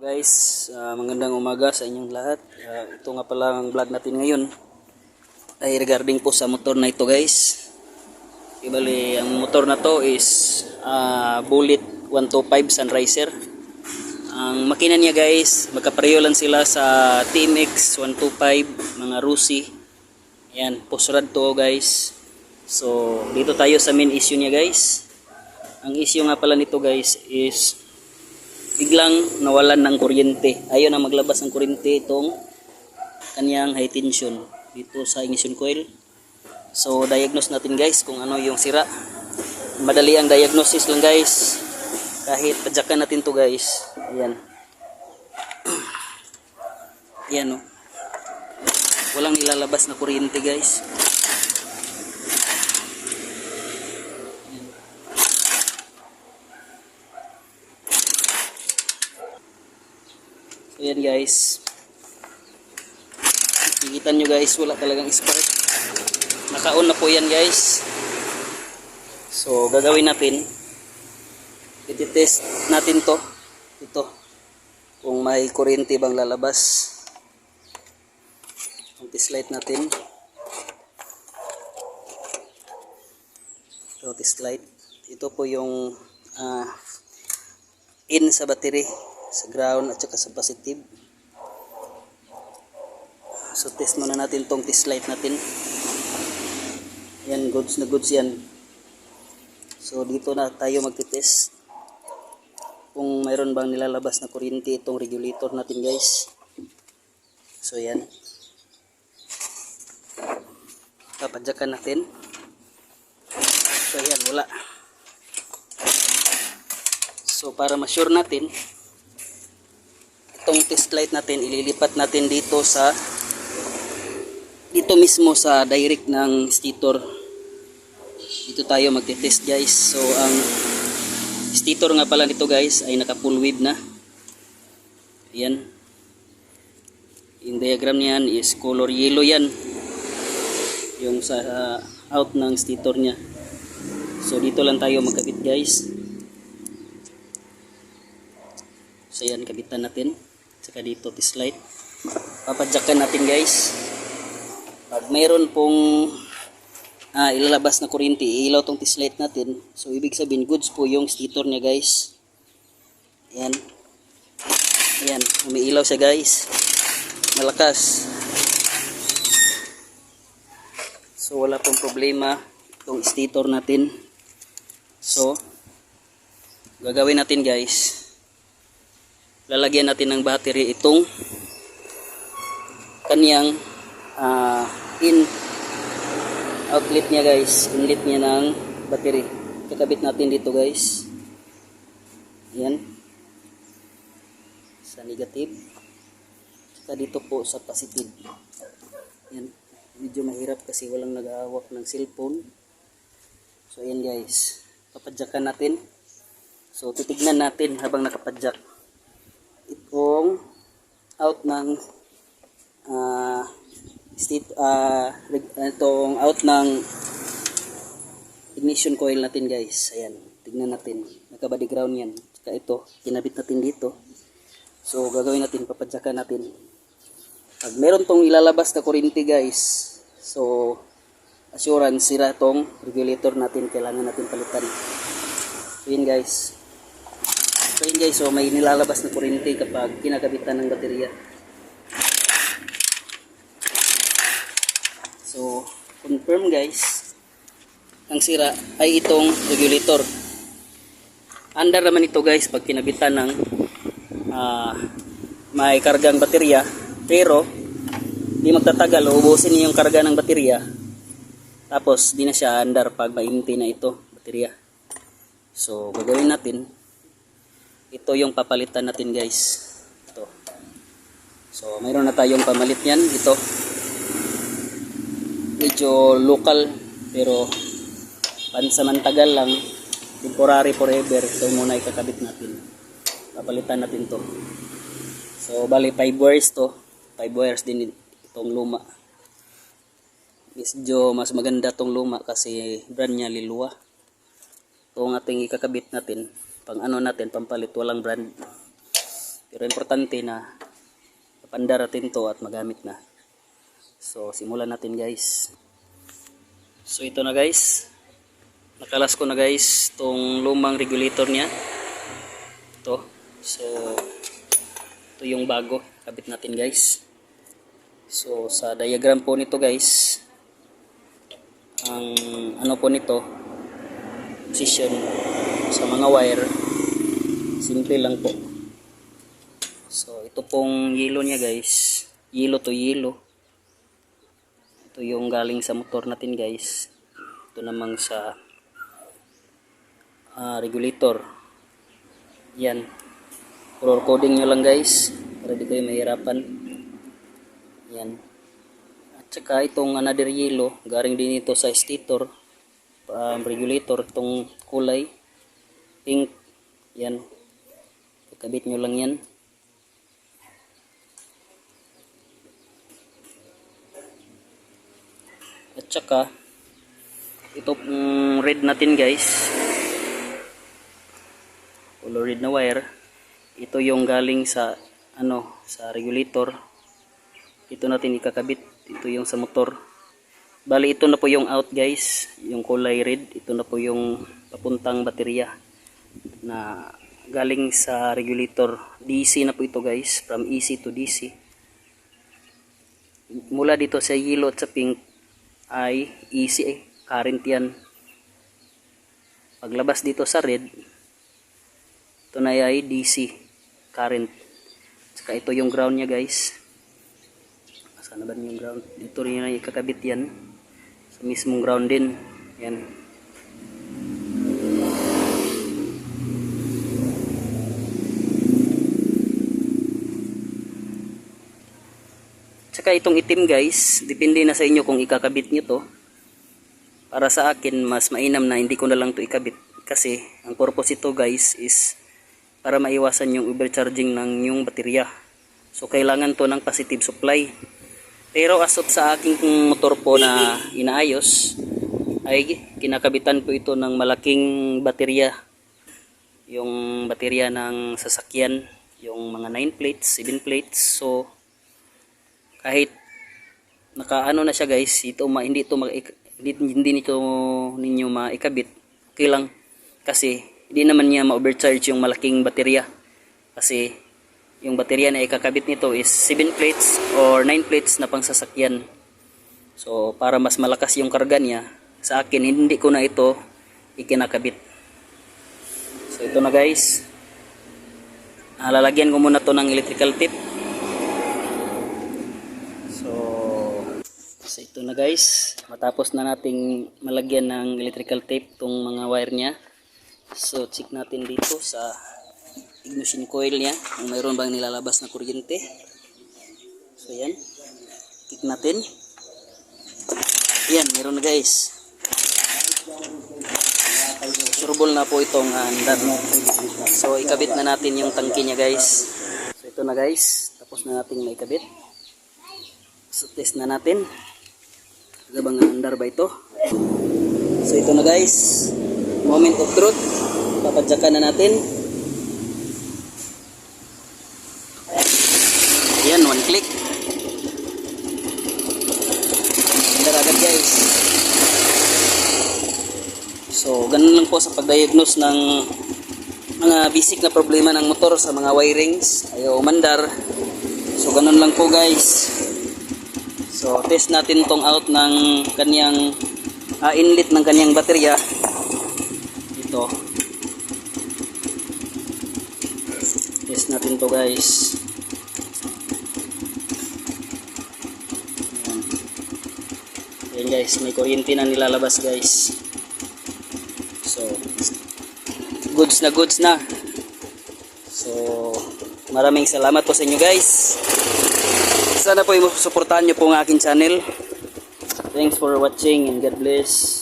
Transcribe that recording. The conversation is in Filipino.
Guys, ah, magandang umaga sa inyong lahat. Ah, ito nga pala ang vlog natin ngayon ay regarding po sa motor na ito guys. Ibali, ang motor na to is ah, Bullet 125 Sunriser. Ang makina niya guys, magkapareho lang sila sa TMX 125, mga Rusi. Yan, pusrad to guys. So, dito tayo sa main issue niya guys. Ang issue nga pala nito guys is biglang nawalan ng kuryente. Ayaw na maglabas ng kuryente itong kanyang high tension dito sa ignition coil. So, diagnose natin guys kung ano yung sira. Madali ang diagnosis lang guys. Kahit padyakan natin to guys. Ayan. Ayan oh. Walang ilalabas na kuryente guys. So yan guys. Nakikita nyo guys, wala talagang spark. Naka-on na po yan guys. So gagawin natin. Ititest natin to. Ito. Kung may kuryente bang lalabas. Ang test light natin. Ito test light. Ito po yung ah, in sa battery sa ground at saka sa positive. So test muna natin tong test light natin. Yan goods na goods yan. So dito na tayo magtitest kung mayroon bang nilalabas na kuryente itong regulator natin guys. So yan papadyakan natin. So yan wala. So para ma-sure natin, itong test light natin ililipat natin dito sa dito mismo sa direct ng stator. Dito tayo magte-test guys. So ang stator nga pala nito guys ay naka full wave na. Ayan. Yung diagram niyan is color yellow yan. Yung sa uh, out ng stator niya. So dito lang tayo magkabit guys. So yan, kabitan natin. Saka dito, test light. Papadyakan natin guys. Pag mayroon pong ah, ilalabas na kuryente, ilaw tong test light natin. So ibig sabihin, goods po yung stator niya guys. Yan. Ayan, umiilaw siya guys. Malakas. So wala pong problema itong stator natin. So, gagawin natin guys lalagyan natin ng battery itong kaniyang ah, in outlet niya guys. Inlet niya ng battery. Kakabit natin dito guys. Yan sa negative. Saka dito po sa positive. Yan medyo mahirap kasi walang nag-aawak ng cellphone. So yan guys. Papadyakan natin. So titignan natin habang nakapadyak itong out ng ah state reg- itong out ng ignition coil natin guys. Ayan tignan natin. Naka body ground yan. Saka ito kinabit natin dito. So gagawin natin papadyakan natin. Pag meron tong ilalabas na kuryente guys so assurance sira tong regulator natin. Kailangan natin palitan. So yun guys So yun guys, so may nilalabas na kuryente kapag kinakabitan ng baterya. So, confirm guys, ang sira ay itong regulator. Under naman ito guys pag kinabitan ng ah, may kargang baterya, pero di magtatagal, uubusin niya yung karga ng baterya. Tapos di na siya under pag mainti na ito, baterya. So, gagawin natin, ito yung papalitan natin guys. Ito. So mayroon na tayong pamalit yan ito. Medyo local pero pansamantagal lang. Temporary forever. Ito muna ikakabit natin. Papalitan natin to. So bali 5 wires to. 5 wires din itong luma. Medyo mas maganda tong luma kasi brand niya lilua. Itong ating ikakabit natin pang ano natin pampalit walang brand Pero importante na napandar natin to at magamit na. So, simulan natin guys. So, ito na guys. Nakalas ko na guys tong lumang regulator niya. Ito. So, ito yung bago. Kabit natin guys. So, sa diagram po nito guys, ang ano po nito, position sa mga wire, simple lang po. So, ito pong yellow niya guys, yellow to yellow. Ito yung galing sa motor natin guys. Ito namang sa ah, regulator. Yan. Color coding nyo lang guys, para di kayo mahirapan. Yan. At saka itong another yellow, galing din ito sa stator, um, regulator, itong kulay, pink, yan. Ikabit nyo lang yan. At saka, ito pong red natin guys, color red na wire, ito yung galing sa ano sa regulator. Ito natin ikakabit. Ito yung sa motor. Bali ito na po yung out guys. Yung kulay red. Ito na po yung papuntang baterya na galing sa regulator DC na po ito guys from AC to DC mula dito sa yellow at sa pink ay AC eh, current yan. Paglabas dito sa red ito na ay DC current. Saka ito yung ground niya guys. Sana ba yung ground? Dito rin yung ikakabit yan. Sa mismong ground din. Yan saka itong itim guys. Depende na sa inyo kung ikakabit nyo to. Para sa akin mas mainam na hindi ko na lang to ikabit. Kasi ang purpose ito guys is para maiwasan yung overcharging ng yung baterya. So kailangan to ng positive supply. Pero asot sa aking motor po na inaayos ay kinakabitan ko ito ng malaking baterya. Yung baterya ng sasakyan yung mga 9 plates 7 plates. So kahit nakaano na siya guys ito ma, hindi ito hindi, hindi nito ninyo maikabit okay lang. Kasi hindi naman niya ma-overcharge yung malaking baterya. Kasi yung baterya na ikakabit nito is 7 plates or 9 plates na pang sasakyan so para mas malakas yung karga niya sa akin hindi ko na ito ikinakabit. So ito na guys. Ah, lalagyan ko muna to ng electrical tip so so ito na guys. Matapos na nating malagyan ng electrical tape tong mga wire niya. So check natin dito sa ignition coil niya kung mayroon bang nilalabas na kuryente. So yan check natin. Yan meron na guys. Surbol na po itong andar so ikabit na natin yung tangke niya guys. So ito na guys. Tapos na natin maikabit. So test na natin gabang andar ba ito so ito na guys moment of truth papadyakan na natin yan one click andar agad guys So, ganun lang po sa pag-diagnose ng mga basic na problema ng motor sa mga wirings. Ayaw umandar. So, ganun lang po guys. So, test natin tong out ng kanyang ah, inlet ng kanyang baterya. Ito. Test natin to guys. Ayan guys, may kuryente na nilalabas guys. So, goods na goods na. So, maraming salamat po sa inyo guys. Sana po yung suportahan nyo po ang aking channel. Thanks for watching and God bless.